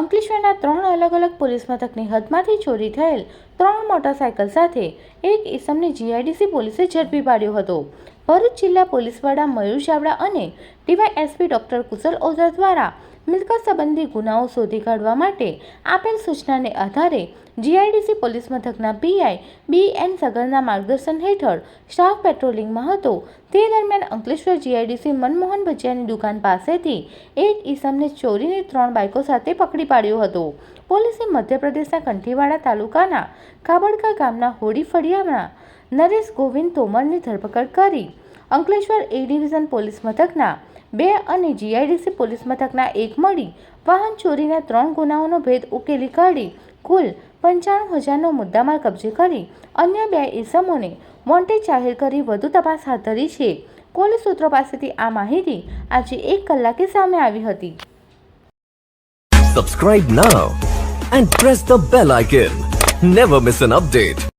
અલગ અલગ પોલીસ મથકની હદમાંથી ચોરી થયેલ ત્રણ મોટરસાયકલ સાથે એક ઇસમને જીઆઈડીસી પોલીસે ઝડપી પાડ્યો હતો. ભરૂચ જિલ્લા પોલીસ વડા મયુર ચાવડા અને ડીવાયએસપી ડોક્ટર કુશલ ઓઝા દ્વારા મિલકત સંબંધી ગુનાઓ શોધી કાઢવા માટે આપેલ સૂચનાને આધારે જીઆઈડીસી પોલીસ મથકના પીઆઈ બી એન સગરના માર્ગદર્શન હેઠળ સ્ટાફ પેટ્રોલિંગમાં હતો. તે દરમિયાન અંકલેશ્વર જીઆઈડીસી મનમોહન ભજીયાની દુકાન પાસેથી એક ઈસમને ચોરીની ત્રણ બાઇકો સાથે પકડી પાડ્યો હતો. પોલીસે મધ્યપ્રદેશના કંઠીવાડા તાલુકાના કાબડકા ગામના હોડી ફળિયામાં નરેશ ગોવિંદ તોમરની ધરપકડ કરી અંકલેશ્વર એ ડિવિઝન પોલીસ મથકના બે અને જીઆઈડીસી પોલીસ મથકના એક મળી વાહન ચોરીના ત્રણ ગુનાઓનો ભેદ ઉકેલી કાઢી કુલ પંચાણું હજારનો મુદ્દામાલ કબજે કરી અન્ય બે ઇસમોને વોન્ટેડ જાહેર કરી વધુ તપાસ હાથ ધરી છે. પોલીસ સૂત્રો પાસેથી આ માહિતી આજે એક કલાકે સામે આવી હતી. Subscribe now and press the bell icon never miss an update.